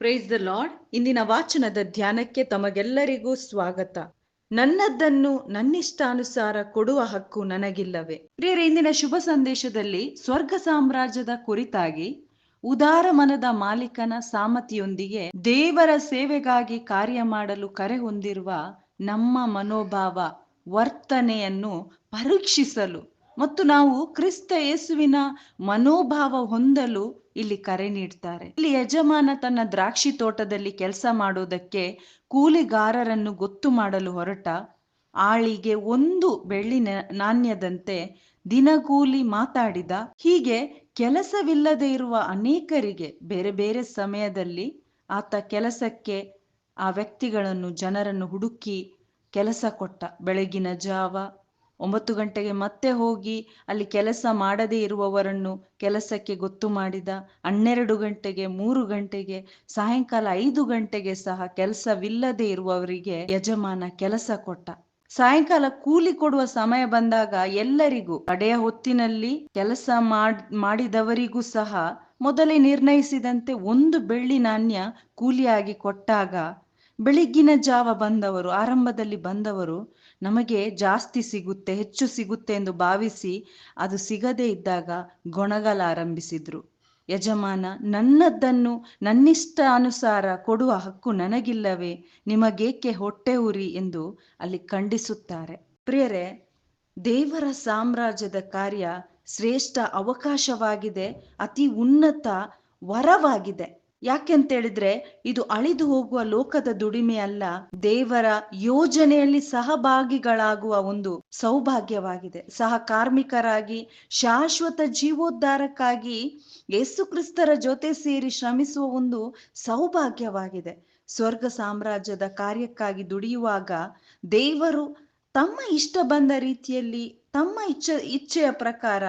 Praise the lord ಇಂದಿನ ವಾಚನದ ಧ್ಯಾನಕ್ಕೆ ತಮಗೆಲ್ಲರಿಗೂ ಸ್ವಾಗತ. ನನ್ನದನ್ನು ನನ್ನಿಷ್ಟಾನುಸಾರ ಕೊಡುವ ಹಕ್ಕು ನನಗಿಲ್ಲವೇ. ಪ್ರಿಯರೇ, ಇಂದಿನ ಶುಭ ಸಂದೇಶದಲ್ಲಿ ಸ್ವರ್ಗ ಸಾಮ್ರಾಜ್ಯದ ಕುರಿತಾಗಿ ಉದಾರ ಮನದ ಮಾಲೀಕನ ಸಾಮತಿಯೊಂದಿಗೆ ದೇವರ ಸೇವೆಗಾಗಿ ಕಾರ್ಯ ಮಾಡಲು ಕರೆ ಹೊಂದಿರುವ ನಮ್ಮ ಮನೋಭಾವ, ವರ್ತನೆಯನ್ನು ಪರೀಕ್ಷಿಸಲು ಮತ್ತು ನಾವು ಕ್ರಿಸ್ತ ಯೇಸುವಿನ ಮನೋಭಾವ ಹೊಂದಲು ಇಲ್ಲಿ ಕರೆ ನೀಡ್ತಾರೆ. ಇಲ್ಲಿ ಯಜಮಾನ ತನ್ನ ದ್ರಾಕ್ಷಿ ತೋಟದಲ್ಲಿ ಕೆಲಸ ಮಾಡುವುದಕ್ಕೆ ಕೂಲಿಗಾರರನ್ನು ಗೊತ್ತು ಮಾಡಲು ಹೊರಟ ಆಳಿಗೆ ಒಂದು ಬೆಳ್ಳಿ ನಾಣ್ಯದಂತೆ ದಿನಗೂಲಿ ಮಾತಾಡಿದ. ಹೀಗೆ ಕೆಲಸವಿಲ್ಲದೆ ಇರುವ ಅನೇಕರಿಗೆ ಬೇರೆ ಬೇರೆ ಸಮಯದಲ್ಲಿ ಆತ ಕೆಲಸಕ್ಕೆ ಆ ವ್ಯಕ್ತಿಗಳನ್ನು ಜನರನ್ನು ಹುಡುಕಿ ಕೆಲಸ ಕೊಟ್ಟ. ಬೆಳಗಿನ ಜಾವ ಒಂಬತ್ತು ಗಂಟೆಗೆ ಮತ್ತೆ ಹೋಗಿ ಅಲ್ಲಿ ಕೆಲಸ ಮಾಡದೇ ಇರುವವರನ್ನು ಕೆಲಸಕ್ಕೆ ಗೊತ್ತು ಮಾಡಿದ, ಹನ್ನೆರಡು ಗಂಟೆಗೆ, ಮೂರು ಗಂಟೆಗೆ, ಸಾಯಂಕಾಲ ಐದು ಗಂಟೆಗೆ ಸಹ ಕೆಲಸವಿಲ್ಲದೆ ಇರುವವರಿಗೆ ಯಜಮಾನ ಕೆಲಸ ಕೊಟ್ಟ. ಸಾಯಂಕಾಲ ಕೂಲಿ ಕೊಡುವ ಸಮಯ ಬಂದಾಗ ಎಲ್ಲರಿಗೂ, ಕಡೆಯ ಹೊತ್ತಿನಲ್ಲಿ ಕೆಲಸ ಮಾಡ್, ಮಾಡಿದವರಿಗೂ ಸಹ ಮೊದಲೇ ನಿರ್ಣಯಿಸಿದಂತೆ ಒಂದು ಬೆಳ್ಳಿ ನಾಣ್ಯ ಕೂಲಿಯಾಗಿ ಕೊಟ್ಟಾಗ ಬೆಳಿಗ್ಗಿನ ಜಾವ ಬಂದವರು, ಆರಂಭದಲ್ಲಿ ಬಂದವರು ನಮಗೆ ಜಾಸ್ತಿ ಸಿಗುತ್ತೆ, ಹೆಚ್ಚು ಸಿಗುತ್ತೆ ಎಂದು ಭಾವಿಸಿ ಅದು ಸಿಗದೇ ಇದ್ದಾಗ ಗೊಣಗಲಾರಂಭಿಸಿದ್ರು ಯಜಮಾನ ನನ್ನದ್ದನ್ನು ನನ್ನಿಷ್ಟ ಅನುಸಾರ ಕೊಡುವ ಹಕ್ಕು ನನಗಿಲ್ಲವೇ, ನಿಮಗೇಕೆ ಹೊಟ್ಟೆ ಉರಿ ಎಂದು ಅಲ್ಲಿ ಖಂಡಿಸುತ್ತಾರೆ. ಪ್ರಿಯರೇ, ದೇವರ ಸಾಮ್ರಾಜ್ಯದ ಕಾರ್ಯ ಶ್ರೇಷ್ಠ ಅವಕಾಶವಾಗಿದೆ, ಅತಿ ಉನ್ನತ ವರವಾಗಿದೆ. ಯಾಕೆಂತೇಳಿದ್ರೆ ಇದು ಅಳಿದು ಹೋಗುವ ಲೋಕದ ದುಡಿಮೆ ಅಲ್ಲ, ದೇವರ ಯೋಜನೆಯಲ್ಲಿ ಸಹಭಾಗಿಗಳಾಗುವ ಒಂದು ಸೌಭಾಗ್ಯವಾಗಿದೆ. ಸಹ ಕಾರ್ಮಿಕರಾಗಿ, ಶಾಶ್ವತ ಜೀವೋದ್ಧಾರಕ್ಕಾಗಿ ಯೇಸು ಕ್ರಿಸ್ತರ ಜೊತೆ ಸೇರಿ ಶ್ರಮಿಸುವ ಒಂದು ಸೌಭಾಗ್ಯವಾಗಿದೆ. ಸ್ವರ್ಗ ಸಾಮ್ರಾಜ್ಯದ ಕಾರ್ಯಕ್ಕಾಗಿ ದುಡಿಯುವಾಗ ದೇವರು ತಮ್ಮ ಇಷ್ಟ ಬಂದ ರೀತಿಯಲ್ಲಿ, ತಮ್ಮ ಇಚ್ಛೆ, ಇಚ್ಛೆಯ ಪ್ರಕಾರ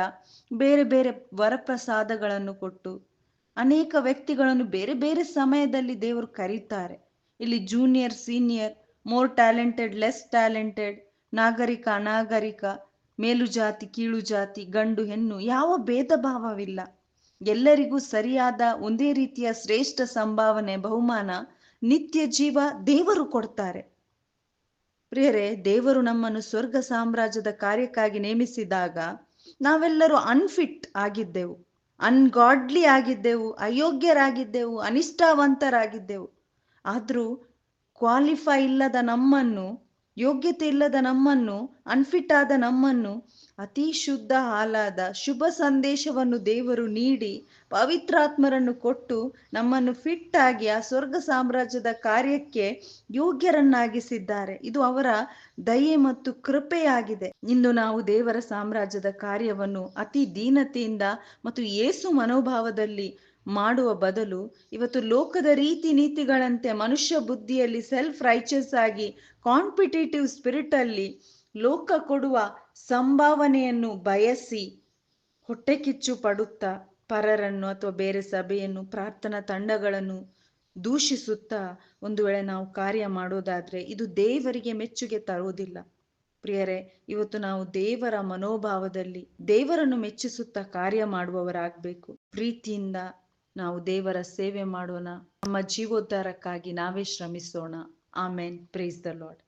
ಬೇರೆ ಬೇರೆ ವರಪ್ರಸಾದಗಳನ್ನು ಕೊಟ್ಟು ಅನೇಕ ವ್ಯಕ್ತಿಗಳನ್ನು ಬೇರೆ ಬೇರೆ ಸಮಯದಲ್ಲಿ ದೇವರು ಕರೀತಾರೆ. ಇಲ್ಲಿ junior senior more talented less talented ನಾಗರಿಕ, ಅನಾಗರಿಕ, ಮೇಲು ಜಾತಿ, ಕೀಳು ಜಾತಿ, ಗಂಡು, ಹೆಣ್ಣು, ಯಾವ ಭೇದ ಭಾವವಿಲ್ಲ. ಎಲ್ಲರಿಗೂ ಸರಿಯಾದ ಒಂದೇ ರೀತಿಯ ಶ್ರೇಷ್ಠ ಸಂಭಾವನೆ, ಬಹುಮಾನ, ನಿತ್ಯ ಜೀವ ದೇವರು ಕೊಡ್ತಾರೆ. ಪ್ರಿಯರೇ, ದೇವರು ನಮ್ಮನ್ನು ಸ್ವರ್ಗ ಸಾಮ್ರಾಜ್ಯದ ಕಾರ್ಯಕ್ಕಾಗಿ ನೇಮಿಸಿದಾಗ ನಾವೆಲ್ಲರೂ ಅನ್ಫಿಟ್ ಆಗಿದ್ದೆವು. ಅನ್ಗಾಡ್ಲಿ ಆಗಿದ್ದೆವು ಅಯೋಗ್ಯರಾಗಿದ್ದೆವು ಅನಿಷ್ಠಾವಂತರಾಗಿದ್ದೆವು. ಆದರೂ ಕ್ವಾಲಿಫೈ ಇಲ್ಲದ ನಮ್ಮನ್ನು ಯೋಗ್ಯತೆ ಇಲ್ಲದ ನಮ್ಮನ್ನು ಅನ್ಫಿಟ್ ಆದ ನಮ್ಮನ್ನು, ಅತಿ ಶುದ್ಧ ಹಾಲಾದ ಶುಭ ಸಂದೇಶವನ್ನು ದೇವರು ನೀಡಿ ಪವಿತ್ರಾತ್ಮರನ್ನು ಕೊಟ್ಟು ನಮ್ಮನ್ನು ಫಿಟ್ ಆಗಿ ಆ ಸ್ವರ್ಗ ಸಾಮ್ರಾಜ್ಯದ ಕಾರ್ಯಕ್ಕೆ ಯೋಗ್ಯರನ್ನಾಗಿಸಿದ್ದಾರೆ. ಇದು ಅವರ ದಯೆ ಮತ್ತು ಕೃಪೆಯಾಗಿದೆ. ಇಂದು ನಾವು ದೇವರ ಸಾಮ್ರಾಜ್ಯದ ಕಾರ್ಯವನ್ನು ಅತಿ ದೀನತೆಯಿಂದ ಮತ್ತು ಏಸು ಮನೋಭಾವದಲ್ಲಿ ಮಾಡುವ ಬದಲು ಇವತ್ತು ಲೋಕದ ರೀತಿ ನೀತಿಗಳಂತೆ ಮನುಷ್ಯ ಬುದ್ಧಿಯಲ್ಲಿ ಸೆಲ್ಫ್ ರೈಚಸ್ ಆಗಿ ಕಾಂಪಿಟೇಟಿವ್ ಸ್ಪಿರಿಟ್ ಅಲ್ಲಿ ಲೋಕ ಕೊಡುವ ಸಂಭಾವನೆಯನ್ನು ಬಯಸಿ ಹೊಟ್ಟೆ ಕಿಚ್ಚು ಪಡುತ್ತಾ ಪರರನ್ನು ಅಥವಾ ಬೇರೆ ಸಭೆಯನ್ನು, ಪ್ರಾರ್ಥನಾ ತಂಡಗಳನ್ನು ದೂಷಿಸುತ್ತಾ ಒಂದು ವೇಳೆ ನಾವು ಕಾರ್ಯ ಮಾಡೋದಾದ್ರೆ ಇದು ದೇವರಿಗೆ ಮೆಚ್ಚುಗೆ ತರುವುದಿಲ್ಲ. ಪ್ರಿಯರೇ, ಇವತ್ತು ನಾವು ದೇವರ ಮನೋಭಾವದಲ್ಲಿ ದೇವರನ್ನು ಮೆಚ್ಚಿಸುತ್ತಾ ಕಾರ್ಯ ಮಾಡುವವರಾಗಬೇಕು. ಪ್ರೀತಿಯಿಂದ ನಾವು ದೇವರ ಸೇವೆ ಮಾಡೋಣ. ನಮ್ಮ ಜೀವೋದ್ಧಾರಕ್ಕಾಗಿ ನಾವೇ ಶ್ರಮಿಸೋಣ. ಆಮೇನ್. Praise the Lord